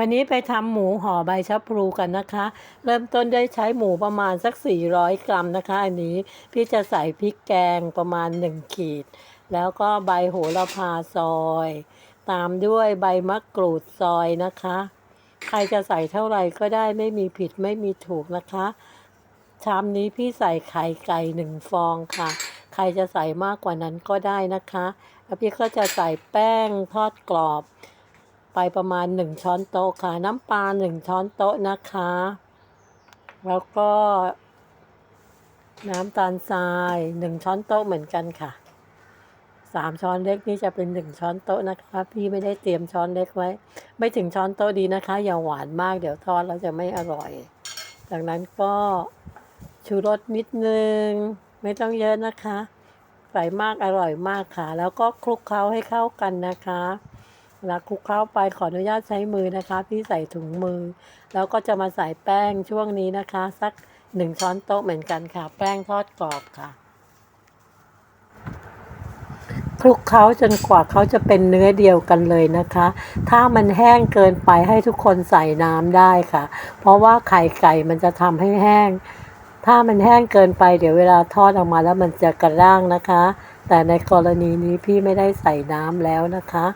วันนี้ไปทำหมูห่อใบชะพลูกันนะคะ เริ่มต้นได้ใช้หมูประมาณสัก 400 กรัมนะคะ อันนี้พี่จะใส่พริกแกงประมาณ 1 ขีด แล้วก็ใบโหระพาซอย ตามด้วยใบมะกรูดซอยนะคะ ใครจะใส่เท่าไหร่ก็ได้ไม่มีผิดไม่มีถูกนะคะ ชามนี้พี่ใส่ไข่ไก่หนึ่งฟองค่ะ ใครจะใส่มากกว่านั้นก็ได้นะคะ แล้วพี่ก็จะใส่แป้งทอดกรอบ ไปประมาณ 1 ช้อนโต๊ะค่ะ น้ำปลา1 ช้อนโต๊ะนะคะ แล้วก็ น้ำตาลทราย 1 ช้อนโต๊ะเหมือนกันค่ะ 3 ช้อนเล็กนี่จะเป็น 1 ช้อนโต๊ะนะคะ พี่ไม่ได้เตรียมช้อนเล็กไว้ ไม่ถึงช้อนโต๊ะดีนะคะ อย่าหวานมากเดี๋ยวทอดแล้วจะไม่อร่อย จากนั้นก็ชูรสนิดนึง ไม่ต้องเยอะนะคะใส่มากอร่อยมากค่ะ แล้วก็คลุกเคล้าให้เข้ากันนะคะ เวลาคลุกเคล้าไปขออนุญาตใช้มือนะคะพี่ใส่ถุงมือ แล้วก็จะมาใส่แป้งช่วงนี้นะคะ สักหนึ่งช้อนโต๊ะเหมือนกันค่ะ แป้งทอดกรอบค่ะคลุกเคล้าจนกว่าเขาจะเป็นเนื้อเดียวกันเลยนะคะ ถ้ามันแห้งเกินไปให้ทุกคนใส่น้ำได้ค่ะ เพราะว่าไข่ไก่มันจะทำให้แห้ง ถ้ามันแห้งเกินไปเดี๋ยวเวลาทอดออกมาแล้วมันจะกระด้างนะคะ แต่ในกรณีนี้พี่ไม่ได้ใส่น้ำแล้วนะคะ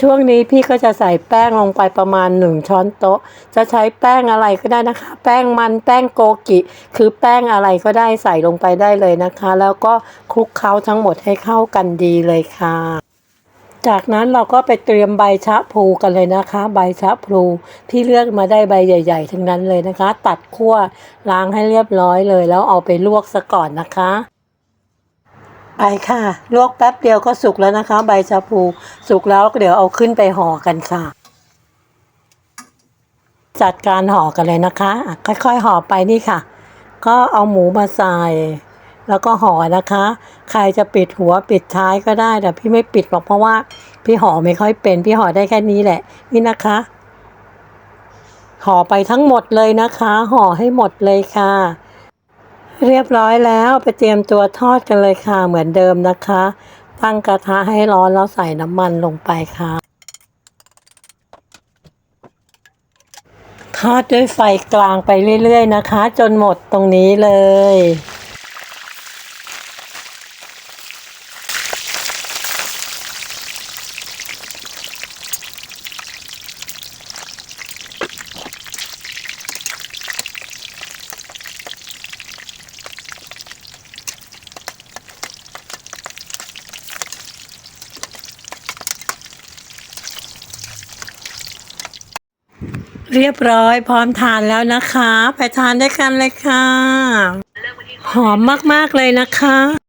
ช่วงนี้พี่ก็จะใส่แป้งลงไปประมาณหนึ่งช้อนโต๊ะ จะใช้แป้งอะไรก็ได้นะคะ แป้งมันแป้งโกกิ คือแป้งอะไรก็ได้ใส่ลงไปได้เลยนะคะ แล้วก็คลุกเคล้าทั้งหมดให้เข้ากันดีเลยค่ะ จากนั้นเราก็ไปเตรียมใบชะพลูกันเลยนะคะ ใบชะพลูที่เลือกมาได้ใบใหญ่ ๆ ทั้งนั้นเลยนะคะ ตัดขั้วล้างให้เรียบร้อยเลย แล้วเอาไปลวกซะก่อนนะคะ ไปค่ะ ลวกแป๊บเดียวก็สุกแล้วนะคะ ใบชะพลูสุกแล้วเดี๋ยวเอาขึ้นไปห่อกันค่ะ จัดการห่อกันเลยนะคะค่อยๆห่อไปนี่ค่ะ ก็เอาหมูมาใส่แล้วก็ห่อนะคะ ใครจะปิดหัวปิดท้ายก็ได้แต่พี่ไม่ปิดหรอกเพราะว่า พี่ห่อไม่ค่อยเป็น พี่ห่อได้แค่นี้แหละ นี่นะคะห่อไปทั้งหมดเลยนะคะ ห่อให้หมดเลยค่ะ เรียบร้อยแล้วไปเตรียมตัวทอดกันเลยค่ะเหมือนเดิมนะคะ ตั้งกระทะให้ร้อนแล้วใส่น้ำมันลงไปค่ะ ทอดด้วยไฟกลางไปเรื่อยๆนะคะ จนหมดตรงนี้เลย เรียบร้อย พร้อมทานแล้วนะคะ ไปทานด้วยกันเลยค่ะ หอมมากๆเลยนะคะ